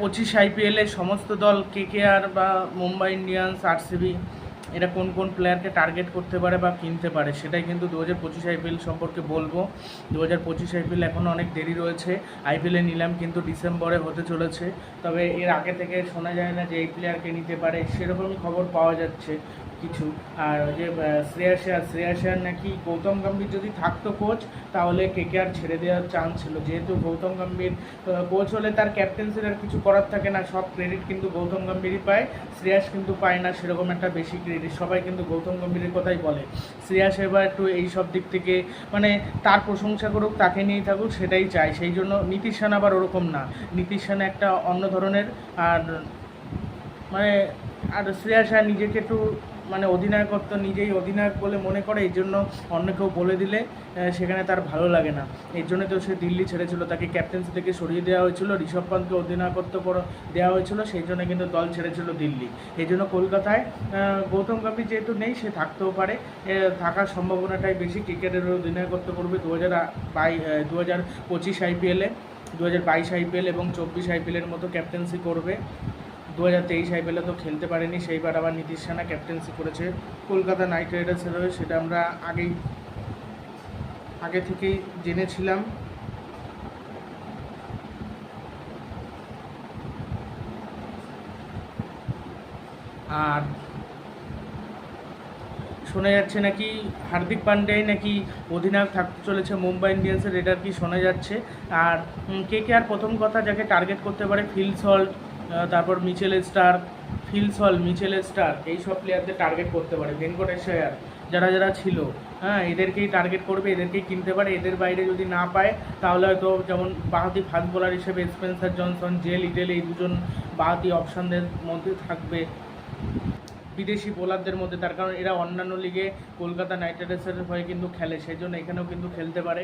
পঁচিশ আইপিএলে সমস্ত দল কেকেআর বা মুম্বাই ইন্ডিয়ান্স আরসিবি এরা কোন কোন প্লেয়ারকে টার্গেট করতে পারে বা কিনতে পারে, সেটাই কিন্তু দু হাজার পঁচিশ আইপিএল সম্পর্কে বলব। দু হাজার পঁচিশ আইপিএল এখন অনেক দেরি রয়েছে আইপিএলের নিলাম কিন্তু ডিসেম্বরে হতে চলেছে। তবে এর আগে থেকে শোনা যায় না যে এই প্লেয়ারকে নিতে পারে, সেরকমই খবর পাওয়া যাচ্ছে। কিছু আর যে আহ, শ্রেয়াস আয়ার শ্রেয়াস আয়ার নাকি গৌতম গম্ভীর যদি থাকতো কোচ তাহলে কেকে আর ছেড়ে দেওয়ার চান্স ছিল। যেহেতু গৌতম গম্ভীর কোচ হলে তার ক্যাপ্টেন্সির আর কিছু করার থাকে না সব ক্রেডিট কিন্তু গৌতম গম্ভীরই পায় শ্রেয়াস কিন্তু পায় না সেরকম একটা বেশি ক্রেডিট সবাই কিন্তু গৌতম গম্ভীরের কথাই বলে। শ্রেয়াস এবার একটু এই সব দিক থেকে মানে তার প্রশংসা করুক তাকে নিয়েই থাকুক সেটাই চাই সেই জন্য নীতিশ সেন আবার ওরকম না। নীতিশ সেন একটা অন্য ধরনের আর মানে আর শ্রেয়াস নিজেকে একটু মানে অধিনায়কত্ব নিজেই অধিনায়ক বলে মনে করে, এই জন্য অন্য কেউ বলে দিলে সেখানে তার ভালো লাগে না। এর জন্য তো সে দিল্লি ছেড়েছিল, তাকে ক্যাপ্টেন্সি থেকে সরিয়ে দেওয়া হয়েছিল, ঋষভ পান্তকে অধিনায়কত্ব করে দেওয়া হয়েছিল, সেই জন্য কিন্তু দল ছেড়েছিল দিল্লি। এই জন্য কলকাতায় গৌতম গম্ভীর যেহেতু নেই, সে থাকতেও পারে। থাকার সম্ভাবনাটাই বেশি। ক্রিকেটের অধিনায়কত্ব করবে দু হাজার বাই দু হাজার পঁচিশ আইপিএলে দু হাজার বাইশ আইপিএল এবং চব্বিশ আইপিএলের মতো ক্যাপ্টেন্সি করবে। দু হাজার তেইশ আইপিএলে তো খেলতে পারেনি, সেইবার আবার নীতিশ সেনা ক্যাপ্টেন্সি করেছে। কলকাতা নাইট রাইডার্সের হয়ে সেটা আমরা আগেই, আগে থেকেই জেনেছিলাম। আর শোনা যাচ্ছে নাকি হার্দিক পান্ডেই নাকি অধিনায়ক থাকতে চলেছে মুম্বাই ইন্ডিয়ান্সের, এটা কি শোনা যাচ্ছে। আর কে কে আর প্রথম কথা যাকে টার্গেট করতে পারে, ফিল সল্ট তারপর Mitchell Starc Phil Salt Mitchell Starc এই সব প্লেয়ারদের টার্গেট করতে পারে। ভেঙ্কটেশ আয়ার যারা যারা ছিল হ্যাঁ এদেরকেই টার্গেট করবে, এদেরকেই কিনতে পারে। এদের বাইরে যদি না পায়, তাহলে হয়তো যেমন বাহাতি ফাস্ট বোলার হিসেবে স্পেন্সার জনসন জেল লিটেল এই দুজন বাহাতি অপশানদের মধ্যে থাকবে। বিদেশি বোলারদের মধ্যে তার, কারণ এরা অন্যান্য লিগে কলকাতা নাইট রাইডার্সের হয়ে কিন্তু খেলে সেই জন্য এখানেও কিন্তু খেলতে পারে।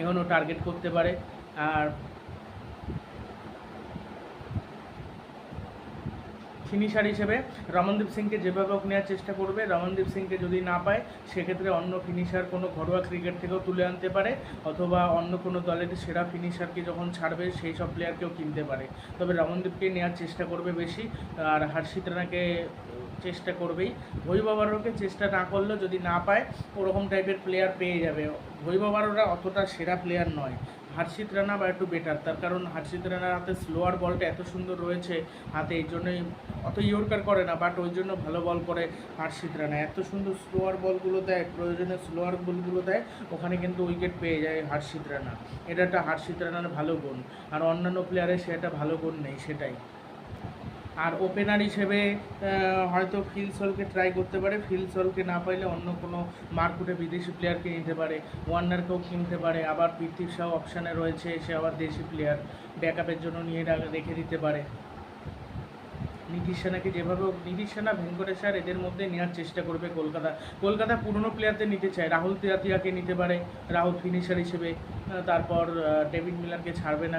এখানেও টার্গেট করতে পারে। আর ফিনিশার হিসেবে রমনদীপ সিংকে যেভাবে হোক নেওয়ার চেষ্টা করবে, রমনদীপ সিংকে যদি না পায়, সেক্ষেত্রে অন্য ফিনিশার কোনো ঘরোয়া ক্রিকেট থেকেও তুলে আনতে পারে, অথবা অন্য কোনো দলের সেরা ফিনিশারকে যখন ছাড়বে, সেই সব প্লেয়ারকেও কিনতে পারে। তবে রমনদীপকে নেওয়ার চেষ্টা করবে বেশি, আর হর্ষিত রানাকে চেষ্টা করবেই। ভৈবাবারোকে চেষ্টা না করলেও যদি না পায়, ওরকম টাইপের প্লেয়ার পেয়ে যাবে। ভৈবাবারোরা অতটা সেরা প্লেয়ার নয়। হার্ষিত রানা বা একটু বেটার তার কারণ হার্ষিত রানার হাতে স্লোয়ার বলটা এত সুন্দর রয়েছে হাতে, এই জন্যই অত ইয়র্কার করে না বাট ওই জন্য ভালো বল করে হার্ষিত রানা। এত সুন্দর স্লোয়ার বলগুলো দেয় প্রয়োজনে স্লোয়ার বলগুলো দেয়, ওখানে কিন্তু উইকেট পেয়ে যায় হার্ষিত রানা। এটা একটা হার্ষিত রানার ভালো গুণ। আর অন্যান্য প্লেয়ারের সে একটা ভালো গুণ নেই, সেটাই। আর ওপেনার হিসেবে হয়তো ফিল সলকে ট্রাই করতে পারে। ফিল সলকে না পাইলে অন্য কোনো মার্কুটে বিদেশি প্লেয়ারকে নিতে পারে। ওয়ার্নারকেও কিনতে পারে। আবার পৃথিবী শাহ অপশানে রয়েছে। সে আবার দেশি প্লেয়ার ব্যাকআপের জন্য নিয়ে রেখে দিতে পারে। নীতিশ সেনাকে যেভাবে হোক নীতিশ সেনা ভেঙ্কটেশ্বর এদের মধ্যে নেওয়ার চেষ্টা করবে কলকাতা। কলকাতা পুরনো প্লেয়ারদের নিতে চায়। রাহুল তিরাতিয়াকে নিতে পারে, রাহুল ফিনিশার হিসেবে। তারপর ডেভিড মিলারকে ছাড়বে না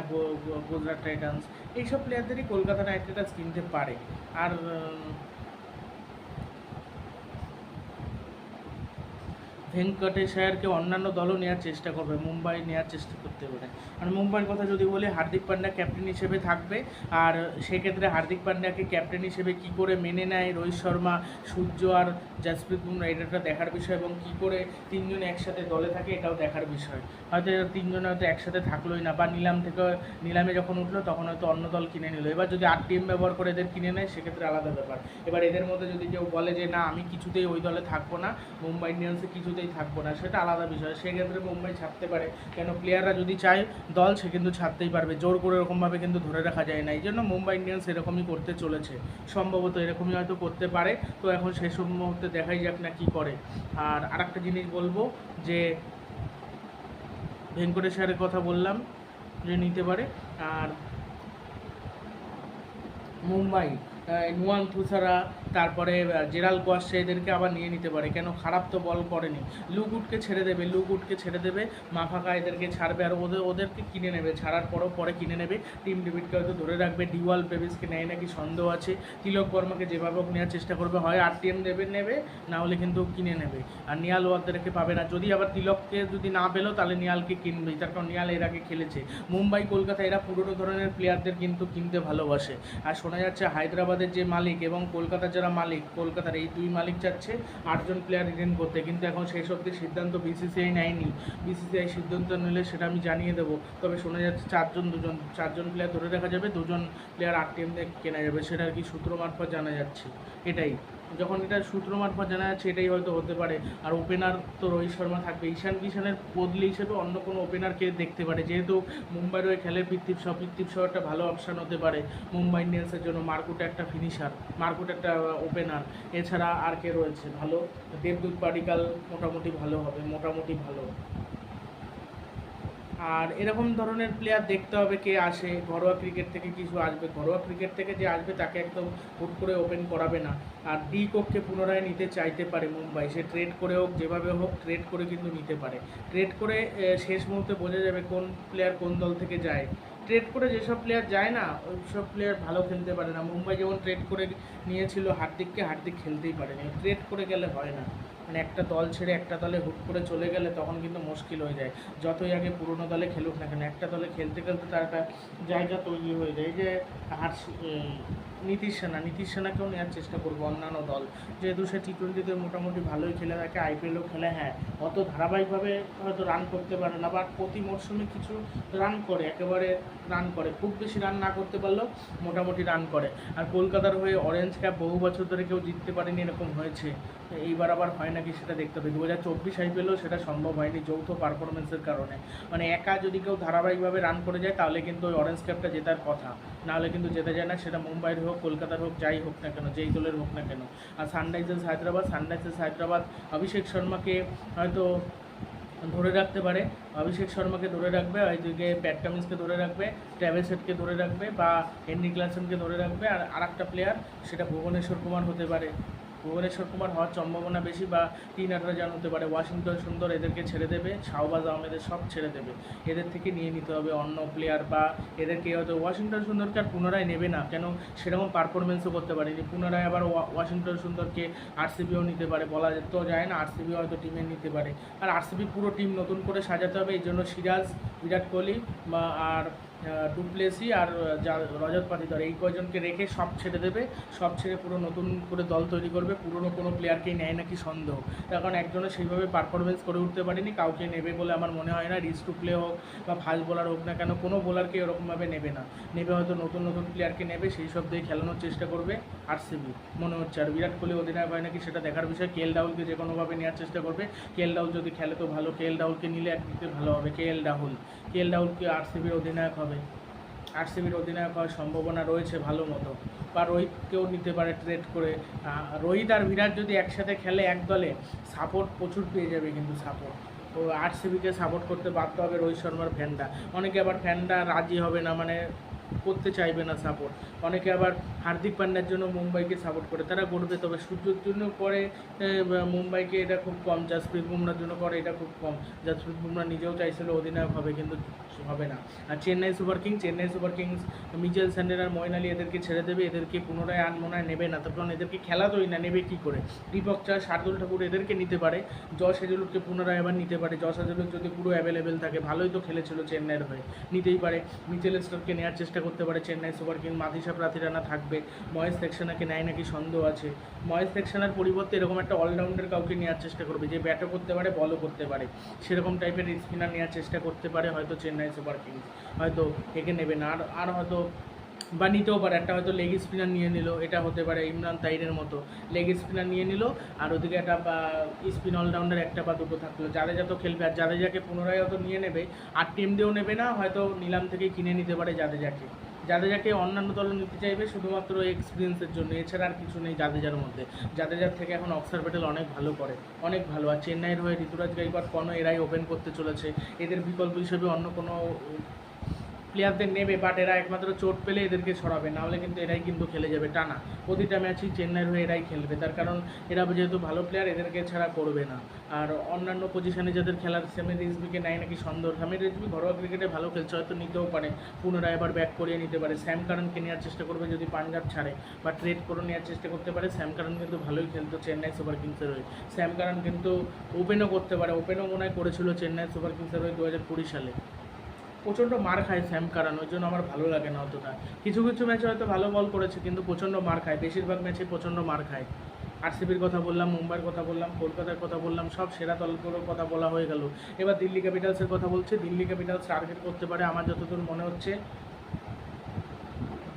গুজরাট টাইটান্স। এইসব প্লেয়ারদেরই কলকাতা নাইট রাইডার্স কিনতে পারে। আর ভেঙ্কটেশ আয়ারকে অন্যান্য দলও নেওয়ার চেষ্টা করবে। মুম্বাই নেওয়ার চেষ্টা করতে পারে আর মুম্বাইয়ের কথা যদি বলি, হার্দিক পান্ডা ক্যাপ্টেন হিসেবে থাকবে। আর সেক্ষেত্রে হার্দিক পান্ডাকে ক্যাপ্টেন হিসেবে কি করে মেনে নেয় রোহিত শর্মা, সূর্য আর জাসপ্রীত বুমরা, এটা দেখার বিষয়। এবং কি করে তিনজন একসাথে দলে থাকে, এটাও দেখার বিষয়। হয়তো তিনজন হয়তো একসাথে থাকলোই না, বা নিলাম থেকে নিলামে যখন উঠল, তখন হয়তো অন্য দল কিনে নিল। এবার যদি আট টিম ব্যবহার করে এদের কিনে নেয়, সেক্ষেত্রে আলাদা ব্যাপার। এবার এদের মধ্যে যদি কেউ বলে যে, না, আমি কিছুতেই ওই দলে থাকব না, মুম্বাই ইন্ডিয়ান্সে কিছুতেই থাকব না সেটা আলাদা বিষয়। সেক্ষেত্রে মুম্বাই ছাড়তে পারে। কেন প্লেয়াররা যদি চায় দল, সে কিন্তু ছাড়তেই পারবে। জোর করে এরকমভাবে কিন্তু ধরে রাখা যায় না। এই জন্য মুম্বাই ইন্ডিয়ান্স এরকমই করতে চলেছে। সম্ভবত এরকমই হয়তো করতে পারে। তো এখন সেসব মুহূর্তে দেখাই যাক না কী করে। আর আরেকটা জিনিস বলব যে ভেঙ্কটেশ্বরের কথা বললাম যে নিতে পারে। আর মুম্বাই নুয়ান থুসারা তারপরে জেরাল কোয়াশে এদেরকে আবার নিয়ে নিতে পারে। কেন? খারাপ তো বল করেনি। লুকুটকে ছেড়ে দেবে, লুকুটকে ছেড়ে দেবে, মাফাকা এদেরকে ছাড়বে, আর ওদের, ওদেরকে কিনে নেবে। ছাড়ার পরও পরে কিনে নেবে। টিম ডেভিডকে হয়তো ধরে রাখবে। ডিওয়াল পেভিসকে নেয় নাকি সন্দেহ আছে। তিলক বর্মাকে যেভাবে হোক নেওয়ার চেষ্টা করবে। হয় আরটিএম দেবে, নেবে, না হলে কিন্তু কিনে নেবে। আর নিয়াল ওয়াকদেরকে পাবে না। যদি আবার তিলককে যদি না পেল, তাহলে নিয়ালকে কিনবে তার কারণ নিয়াল এর আগে খেলেছে। মুম্বাই, কলকাতা এরা পুরোনো ধরনের প্লেয়ারদের কিন্তু কিনতে ভালোবাসে। আর শোনা যাচ্ছে হায়দ্রাবাদের যে মালিক এবং কলকাতার যারা মালিক, কলকাতার এই দুই মালিক চাচ্ছে আটজন প্লেয়ার রিটেন করতে। কিন্তু এখন সেই সত্যি সিদ্ধান্ত বিসিসিআই নেয়নি। বিসিসিআই সিদ্ধান্ত নিলে সেটা আমি জানিয়ে দেবো। তবে শোনা যাচ্ছে চারজন, দুজন, চারজন প্লেয়ার ধরে রাখা যাবে, দুজন প্লেয়ার আট টিম থেকে কেনা যাবে, সেটা আর কি সূত্র মারফত জানা যাচ্ছে। এটাই। যখন এটা সূত্র মারফত জানা যাচ্ছে, এটাই হয়তো হতে পারে। আর ওপেনার তো রোহিত শর্মা থাকবে। ঈশান কিষানের বদলি হিসেবে অন্য কোনো ওপেনারকে দেখতে পারে? যেহেতু মুম্বাইয়ের হয়ে খেলে পৃথিব সহ পৃথিব সহ একটা ভালো অপশান হতে পারে মুম্বাই ইন্ডিয়ান্সের জন্য। মার্কুট একটা ফিনিশার মার্কুট একটা ওপেনার এছাড়া আর কে রয়েছে? ভালো? দেবদূত পাডিকাল মোটামুটি ভালো হবে, মোটামুটি ভালো। আর এরকম ধরনের প্লেয়ার দেখতে হবে কে আসে, ঘরোয়া ক্রিকেট থেকে কিছু আসবে। ঘরোয়া ক্রিকেট থেকে যে আসবে তাকে একদম হুট করে ওপেন করাবে না। আর ডি কোককে পুনরায় নিতে চাইতে পারে মুম্বাই। সে ট্রেড করে হোক, যেভাবে হোক ট্রেড করে কিন্তু নিতে পারে। ট্রেড করে শেষ মুহূর্তে বোঝা যাবে কোন প্লেয়ার কোন দল থেকে যায়। ট্রেড করে যেসব প্লেয়ার যায় না ওই সব প্লেয়ার ভালো খেলতে পারে না। মুম্বাই যেমন ট্রেড করে নিয়েছিল, হার্দিককে হার্দিক খেলতেই পারেনি। ট্রেড করে গেলে হয় না। মানে একটা দল ছেড়ে একটা দলে হুট করে চলে গেলে তখন কিন্তু মুশকিল হয়ে যায়। যতই আগে পুরোনো দলে খেলুক না কেন, একটা দলে খেলতে খেলতে তার একটা জায়গা তৈরি হয়ে যায়। যে এই নীতিশ সেনা, নীতিশ সেনাকেও নেওয়ার চেষ্টা করব অন্যান্য দল। যেহেতু সে টি টোয়েন্টিতে মোটামুটি ভালোই খেলে থাকে আইপিএলও খেলে হ্যাঁ অত ধারাবাহিকভাবে হয়তো রান করতে পারে না বা প্রতি মরশুমে কিছু রান করে, একেবারে রান করে। খুব বেশি রান না করতে পারলেও মোটামুটি রান করে। আর কলকাতার হয়ে অরেঞ্জ ক্যাপ বহু বছর ধরে কেউ জিততে পারেনি, এরকম হয়েছে। এইবার আবার হয় নাকি সেটা দেখতে হবে। দু হাজার চব্বিশ আইপিএলও সেটা সম্ভব হয়নি যৌথ পারফরমেন্সের কারণে। মানে একা যদি কেউ ধারাবাহিকভাবে রান করে যায়, তাহলে কিন্তু ওই অরেঞ্জ ক্যাপটা জেতার কথা। নাহলে কিন্তু জেতা যায় না, সেটা মুম্বাইয়ের হোক, কলকাতার হোক, যাই হোক না কেন, যেই দলের হোক না কেন। আর সানরাইজার্স হায়দ্রাবাদ সানরাইজার্স হায়দ্রাবাদ, অভিষেক শর্মাকে হয়তো ধরে রাখতে পারে। অভিষেক শর্মাকে ধরে রাখবে ওইদিকে প্যাট কামিন্সকে ধরে রাখবে ট্র্যাভেলসেটকে ধরে রাখবে, বা হেনরি ক্লাসনকে ধরে রাখবে, আর আরেকটা প্লেয়ার সেটা ভুবনেশ্বর কুমার হতে পারে। ভুবনেশ্বর কুমার হওয়ার সম্ভাবনা বেশি বা তিন আঠারো হতে পারে। ওয়াশিংটন সুন্দর এদেরকে ছেড়ে দেবে, শাহবাজ আহমেদের সব ছেড়ে দেবে। এদের থেকে নিয়ে নিতে হবে অন্য প্লেয়ার বা এদেরকে হয়তো ওয়াশিংটন সুন্দরকে আর পুনরায় নেবে না। কেন? সেরকম পারফরমেন্সও করতে পারেনি পুনরায় আবার ওয়া- ওয়াশিংটন সুন্দরকে আরসিবিও নিতে পারে। বলা তো যায় না আরসিবি হয়তো টিমে নিতে পারে। আর আরসিবি পুরো টিম নতুন করে সাজাতে হবে, এই জন্য সিরাজ, বিরাট কোহলি বা আর ডুপ্লেসি আর যা- রজত পাতিদার, এই কয়জনকে রেখে সব ছেড়ে দেবে। সব ছেড়ে পুরো নতুন করে দল তৈরি করবে। পুরনো কোনো প্লেয়ারকেই নেয় নাকি সন্দেহ। কারণ একজনে সেইভাবে পারফরমেন্স করে উঠতে পারেনি, কাউকে নেবে বলে আমার মনে হয় না। রিস টু প্লে হোক বা ফাস্ট বোলার হোক না কেন, কোনো বোলারকে এরকমভাবে নেবে না। নেবে হয়তো নতুন নতুন প্লেয়ারকে নেবে, সেই সব দিয়ে খেলানোর চেষ্টা করবে আরসিবি মনে হচ্ছে। আর বিরাট কোহলি, অধিনায়ক হয় নাকি, সেটা দেখার বিষয়। কে এল রাহুলকে যে কোনোভাবে নেওয়ার চেষ্টা করবে। কে এল রাহুল যদি খেলে তো ভালো। কে এল রাহুলকে নিলে একদিকে ভালো হবে। কে এল রাহুল কে এল রাহুল কি আরসিবির অধিনায়ক হবে? আরসিবির অধিনায়ক হওয়ার সম্ভাবনা রয়েছে ভালো মতো। বা রোহিতকেও নিতে পারে ট্রেড করে। রোহিত আর বিরাট যদি একসাথে খেলে এক দলে সাপোর্ট প্রচুর পেয়ে যাবে কিন্তু সাপোর্ট তো আরসিবিকে সাপোর্ট করতে বাধ্য হবে রোহিত শর্মার ফ্যানরা অনেকে আবার ফ্যানরা রাজি হবে না মানে করতে চাইবে না সাপোর্ট অনেকে আবার হার্দিক পান্ডার জন্য মুম্বাইকে সাপোর্ট করে। তারা করবে তবে সূর্যর জন্য করে মুম্বাইকে এটা খুব কম, জাসপ্রীত বুমরার জন্য করে এটা খুব কম। জাসপ্রীত বুমরা নিজেও চাইছিল অধিনায়ক হবে, কিন্তু হবে না। আর Chennai Super Kings, Chennai Super Kings, Mitchell Santner আর ময়ন আলী এদেরকে ছেড়ে দেবে, এদেরকে পুনরায় আর মনে হয় নেবে না, তার কারণ এদেরকে খেলা তোই না, নেবে কী করে? দীপক চা শার্দুল ঠাকুর এদেরকে নিতে পারে যশ হেজলুটকে পুনরায় আবার নিতে পারে। যশ হেজলুট যদি পুরো অ্যাভেলেবেল থাকে, ভালোই তো খেলেছিল চেন্নাইয়ের হয়ে, নিতেই পারে। মিচেল স্টারকে নেওয়ার চেষ্টা করতে পারে চেন্নাই সুপার কিংস মাথিসা প্রাথিরানা থাকবে। মহেশ সেকশনাকে নেয় নাকি সন্দেহ আছে? মহেশ সেকশনার পরিবর্তে এরকম একটা অলরাউন্ডার কাউকে নেওয়ার চেষ্টা করবে, যে ব্যাটও করতে পারে বলও করতে পারে। সেরকম টাইপের স্পিনার নেওয়ার চেষ্টা করতে পারে হয়তো চেন্নাই সুপার কিংস। হয়তো একে নেবে না। আর আর হয়তো বা নিতেও পারে। একটা হয়তো লেগ স্পিনার নিয়ে নিল, এটা হতে পারে ইমরান তাইরের মতো। লেগ স্পিনার নিয়ে নিল, আর ওদিকে একটা, বা স্পিন অলরাউন্ডার একটা বা দুটো থাকল। জাদেজা তো খেলবে, আর জাদেজাকে পুনরায় হয়তো নিয়ে নেবে। আর টিম দিয়েও নেবে না, হয়তো নিলাম থেকে কিনে নিতে পারে জাদেজাকে জাদেজাকে অন্যান্য দল নিতে চাইবে শুধুমাত্র এক্সপিরিয়েন্সের জন্য। এছাড়া আর কিছু নেই জাদেজার মধ্যে। জাদেজার থেকে এখন অক্সার প্যাটেল অনেক ভালো করে, অনেক ভালো। আর চেন্নাইয়ের হয়ে ঋতুরাজ গাইকোয়াড় কোনো এরাই ওপেন করতে চলেছে। এদের বিকল্প হিসেবে অন্য কোনো প্লেয়ারদের নেবে বাট এরা একমাত্র চোট পেলে এদেরকে সরাবে নাহলে কিন্তু এরাই কিন্তু খেলে যাবে, টানা। প্রতিটা ম্যাচই চেন্নাইয়ের হয়ে এরাই খেলবে, তার কারণ এরা যেহেতু ভালো প্লেয়ার এদেরকে ছাড়া করবে না। আর অন্যান্য পজিশনে যাদের খেলার সেমি রিজবিকে নেয় নাকি সন্দর সামির রিজবি ঘরোয়া ক্রিকেটে ভালো খেলছে, হয়তো নিতেও পারে, পুনরায় আবার ব্যাক করিয়ে নিতে পারে। স্যাম কারণকে নেওয়ার চেষ্টা করবে যদি পাঞ্জাব ছাড়ে বা ট্রেড করে নেওয়ার চেষ্টা করতে পারে। স্যাম কারণ কিন্তু ভালোই খেলতো চেন্নাই সুপার কিংসের হয়ে। স্যাম কারণ কিন্তু ওপেনও করতে পারে ওপেনও মনে হয় করেছিল চেন্নাই সুপার কিংসের হয়ে দু হাজার কুড়ি সালে। প্রচণ্ড মার খায় স্যাম কারণ ওই জন্য আমার ভালো লাগে না অতটা। কিছু কিছু ম্যাচে হয়তো ভালো বল করেছে, কিন্তু প্রচণ্ড মার খায়। বেশিরভাগ ম্যাচে প্রচণ্ড মার খায়। আরসিবির কথা বললাম, মুম্বাইয়ের কথা বললাম, কলকাতার কথা বললাম, সব সেরা দলগুলোর কথা বলা হয়ে গেল। এবার দিল্লি ক্যাপিটালসের কথা বলছে। দিল্লি ক্যাপিটালস টার্গেট করতে পারে আমার যতদূর মনে হচ্ছে।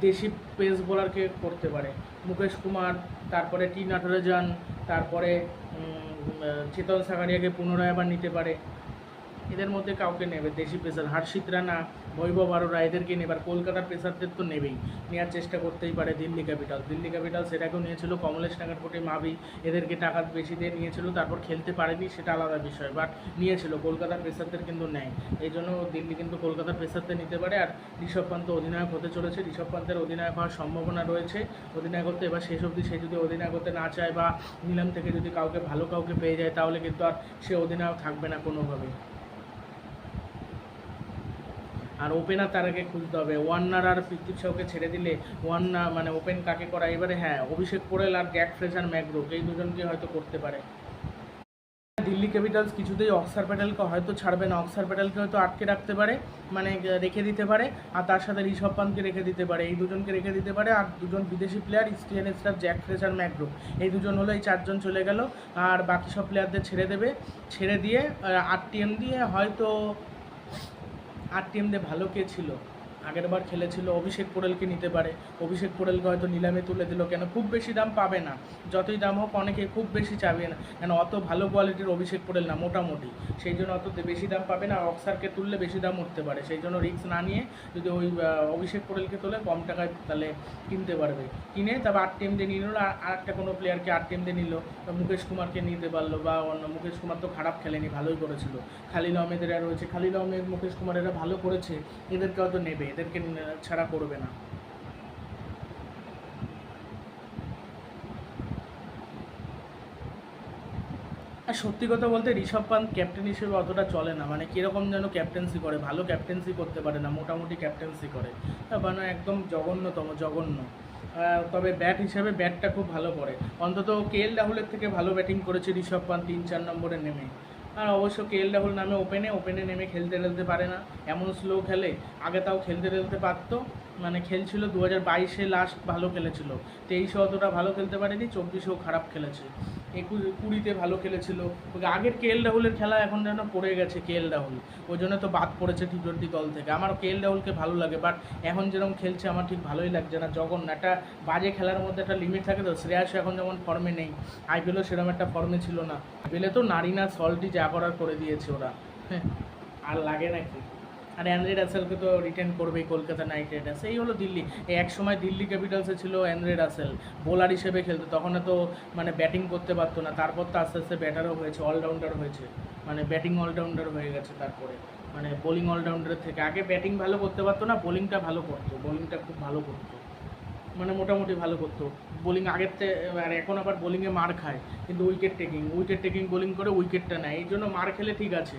দেশি পেস বোলারকে করতে পারে। মুকেশ কুমার, তারপরে টি নাটরাজান তারপরে চেতন সাগারিয়াকে পুনরায় আবার নিতে পারে। এদের মধ্যে কাউকে নেবে। দেশি পেসার হর্ষিত রানা, বৈভব আরোরা, এদেরকে নেবে। আর কলকাতার পেসারদের তো নেবেই। নেওয়ার চেষ্টা করতেই পারে দিল্লি ক্যাপিটাল দিল্লি ক্যাপিটাল সেটাকেও নিয়েছিল কমলেশ নাগারকোটে মাবি। এদেরকে টাকা বেশি দিয়ে নিয়েছিল, তারপর খেলতে পারেনি, সেটা আলাদা বিষয়। বাট নিয়েছিল কলকাতার পেসারদের কিন্তু নেয় এই জন্য দিল্লি কিন্তু কলকাতার পেসারদের নিতে পারে। আর ঋষভ পান্ত অধিনায়ক হতে চলেছে। ঋষভ পান্তের অধিনায়ক হওয়ার সম্ভাবনা রয়েছে। অধিনায়কত্ব এবার শেষ অবধি সে যদি অধিনায়ক হতে না চায় বা নিলাম থেকে যদি কাউকে ভালো কাউকে পেয়ে যায়, তাহলে কিন্তু আর সে অধিনায়ক থাকবে না কোনোভাবেই। আর ওপেনার তার আগে খুঁজতে হবে। ওয়ার্নার আর পৃথ্বী শাওকে ছেড়ে দিলে ওয়ার্নার মানে ওপেন কাকে করা? এবারে হ্যাঁ অভিষেক পোরেল আর জ্যাক ফ্রেজার ম্যাকগ্রোক এই দুজনকে হয়তো করতে পারে। দিল্লি ক্যাপিটালস কিছুতেই অক্সার প্যাটেলকে হয়তো ছাড়বে না। অক্সার প্যাটেলকে হয়তো আটকে রাখতে পারে মানে রেখে দিতে পারে, আর তার সাথে ঋষভ পান্তকে রেখে দিতে পারে। এই দুজনকে রেখে দিতে পারে, আর দুজন বিদেশি প্লেয়ার স্টিয়ান স্টার জ্যাক ফ্রেজার ম্যাকগ্রো এই দুজন হলো, এই চারজন চলে গেল, আর বাকি সব প্লেয়ারদের ছেড়ে দেবে। ছেড়ে দিয়ে আট টিএম দিয়ে হয়তো আর টিম দে ভালো কে ছিল? আগের বার খেলেছিল, অভিষেক পোড়েলকে নিতে পারে। অভিষেক পোড়েলকে হয়তো নিলামে তুলে দিল কেন? খুব বেশি দাম পাবে না। যতই দাম হোক, অনেকে খুব বেশি চাবে না। কেন? অত ভালো কোয়ালিটির অভিষেক পোড়েল না, মোটামুটি। সেই জন্য অত বেশি দাম পাবে না। অক্সারকে তুললে বেশি দাম উঠতে পারে। সেই জন্য রিস্ক না নিয়ে যদি ওই অভিষেক পোড়েলকে তোলে, কম টাকায় তাহলে কিনতে পারবে। কিনে তারপর আট টিম দিয়ে নিল। আর আর একটা কোনো প্লেয়ারকে আট টিম দিয়ে নিল মুকেশ কুমারকে নিতে পারল বা অন্য মুকেশ কুমার তো খারাপ খেলেনি, ভালোই করেছিল। খালিল আহমেদেরা রয়েছে। খালিল আহমেদ, মুকেশ কুমার এরা ভালো করেছে। এদেরকে হয়তো নেবে। এদেরকে ছাড়া করবে না। আর সত্যি কথা বলতে, ঋষভ পান্ত ক্যাপ্টেন হিসেবে অতটা চলে না। মানে কীরকম যেন ক্যাপ্টেন্সি করে, ভালো ক্যাপ্টেন্সি করতে পারে না, মোটামুটি ক্যাপ্টেন্সি করে। মানে একদম জঘন্যতম, জঘন্য। তবে ব্যাট হিসেবে ব্যাটটা খুব ভালো করে। অন্তত কে এল রাহুলের থেকে ভালো ব্যাটিং করেছে ঋষভ পান্ত তিন চার নম্বরে নেমে। আর অবশ্য কে এল রাহুল নামে ওপেনে ওপেনে নেমে খেলতে খেলতে পারে না। এমন স্লো খেলে, আগে তাও খেলতে খেলতে পারতো। মানে খেলছিল দু হাজার বাইশে লাস্ট ভালো খেলেছিল। তেইশে অতটা ভালো খেলতে পারেনি, চব্বিশেও খারাপ খেলেছে। একুশ কুড়িতে ভালো খেলেছিল। ওই আগের কে এল রাহুলের খেলা এখন যেন পড়ে গেছে কে এল রাহুল ওই জন্য তো বাদ পড়েছে টি টোয়েন্টি দল থেকে। আমার কে এল রাহুলকে ভালো লাগে বাট এখন যেরকম খেলছে আমার ঠিক ভালোই লাগছে না। যখন একটা বাজে খেলার মধ্যে একটা লিমিট থাকে তো শ্রেয়াস এখন যেমন ফর্মে নেই। আইপিএলও সেরকম একটা ফর্মে ছিল না। আইপিএলে তো নারীনা সল্টি যা করার করে দিয়েছে ওরা। হ্যাঁ, আর লাগে নাকি? আর অ্যান্ড্রে রাসেলকে তো রিটার্ন করবেই কলকাতা নাইট রাইডার্স এই হলো দিল্লি। এক সময় দিল্লি ক্যাপিটালসে ছিল অ্যান্ড্রে রাসেল বোলার হিসেবে খেলতো। তখন তো মানে ব্যাটিং করতে পারতো না। তারপর তো আস্তে আস্তে ব্যাটারও হয়েছে অলরাউন্ডার হয়েছে। মানে ব্যাটিং অলরাউন্ডার হয়ে গেছে তারপরে। মানে বোলিং অলরাউন্ডারের থেকে। আগে ব্যাটিং ভালো করতে পারতো না বোলিংটা ভালো করতো। বোলিংটা খুব ভালো করতো। মানে মোটামুটি ভালো করতো। বোলিং আগের আর এখন আবার বোলিংয়ে মার খায়। কিন্তু wicket taking wicket taking bowling করে উইকেটটা নেয়। এই জন্য মার খেলে ঠিক আছে।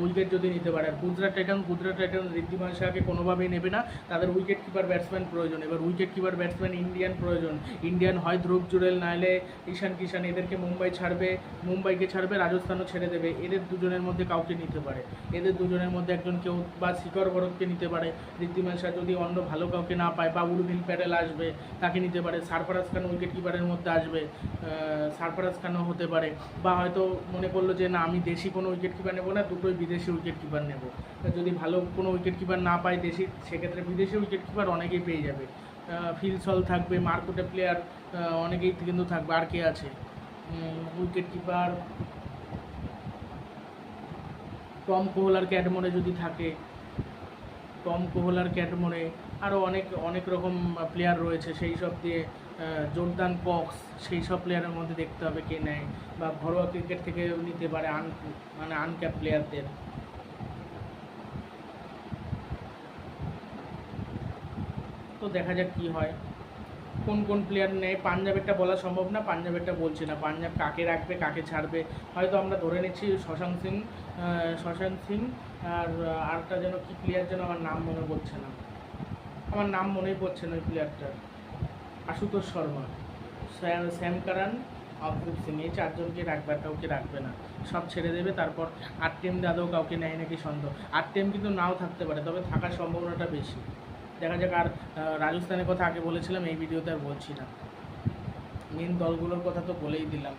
উইকেট যদি নিতে পারে। আর গুজরাট টাইটান গুজরাট টাইটান ঋদ্ধিমান শাহকে কোনোভাবেই নেবে না। তাদের উইকেট কিপার ব্যাটসম্যান প্রয়োজন। এবার উইকেট কিপার ব্যাটসম্যান ইন্ডিয়ান প্রয়োজন। ইন্ডিয়ান হয় ধ্রুব জুড়েল নাহলে ঈশান কিষান। এদেরকে মুম্বাই ছাড়বে, মুম্বাইকে ছাড়বে, রাজস্থানও ছেড়ে দেবে। এদের দুজনের মধ্যে কাউকে নিতে পারে। এদের দুজনের মধ্যে একজন কেউ বা শিকর ভরতকে নিতে পারে। ঋদ্ধিমান শাহ যদি অন্য ভালো কাউকে না পায়, বা উর্ভিল প্যাটেল আসবে, তাকে নিতে পারে। সারফরাজ খান উইকেট কিপারের মধ্যে আসবে। সারফরাজ খানও হতে পারে। বা হয়তো মনে করল যে, না, আমি দেশি কোনো উইকেট কিপার নেব না, দুটোই বিদেশি উইকেট কিপার নেব যদি ভালো কোনো উইকেট কিপার না পাই দেশি, সেক্ষেত্রে বিদেশি উইকেট কিপার অনেকেই পেয়ে যাবে। ফিলসল থাকবে, মার্কেটে প্লেয়ার অনেকেই কিন্তু থাকবে, আর কে আছে? Wicket keeper Tom Kohler Cadmore যদি থাকে, টম কোহলার ক্যাটমোরে আরও অনেক অনেক রকম প্লেয়ার রয়েছে, সেই সব দিয়ে জোরদান কক্স সেই সব প্লেয়ারের মধ্যে দেখতে হবে কে নেয়। বা ঘরোয়া ক্রিকেট থেকে নিতে পারে আন মানে আনক্যাপ প্লেয়ারদের তো দেখা যাক কী হয়। কোন কোন প্লেয়ার নেয়। পাঞ্জাবেরটা বলা সম্ভব না, পাঞ্জাবেরটা বলছি না। পাঞ্জাব কাকে রাখবে, কাকে ছাড়বে? হয়তো আমরা ধরে নিচ্ছি শশাঙ্ক সিং শশাঙ্ক সিং আর, আরেকটা যেন কি প্লেয়ার যেন আমার নাম মনে পড়ছে না। আমার নাম মনেই পড়ছে না ওই প্লেয়ারটার আশুতোষ শর্মা। শ্যাম কারান অভদীপ সিং এই চারজনকে রাখবে কাউকে রাখবে না। সব ছেড়ে দেবে, তারপর আট টেম দাদাও কাউকে নেয় নাকি সন্দেহ। আট টেম কিন্তু নাও থাকতে পারে, তবে থাকার সম্ভাবনাটা বেশি। দেখা যাক আর রাজস্থানের কথা আগে বলেছিলাম, এই ভিডিওতে আর বলছি না। মেন দলগুলোর কথা তো বলেই দিলাম।